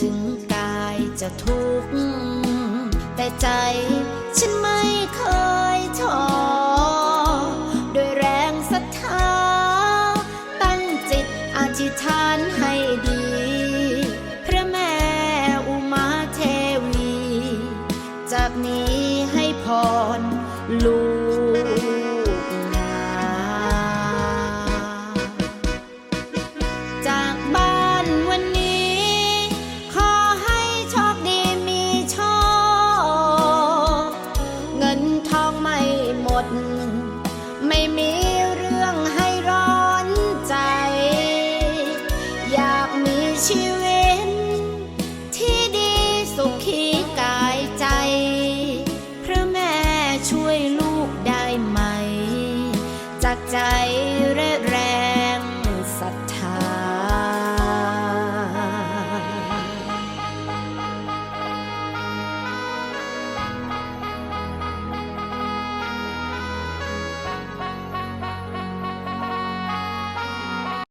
ถึงกายจะทุกข์แต่ใจฉันไม่เคยท้อโดยแรงศรัทธา ตั้งจิตอธิษฐานให้ดี พระแม่อุมาเทวี จากนี้ หมด ไม่มีเรื่องให้ร้อนใจ อยากมีชีวิต ที่ดีสุขีกายใจ พระแม่ช่วยลูกได้ไหม จากใจเร่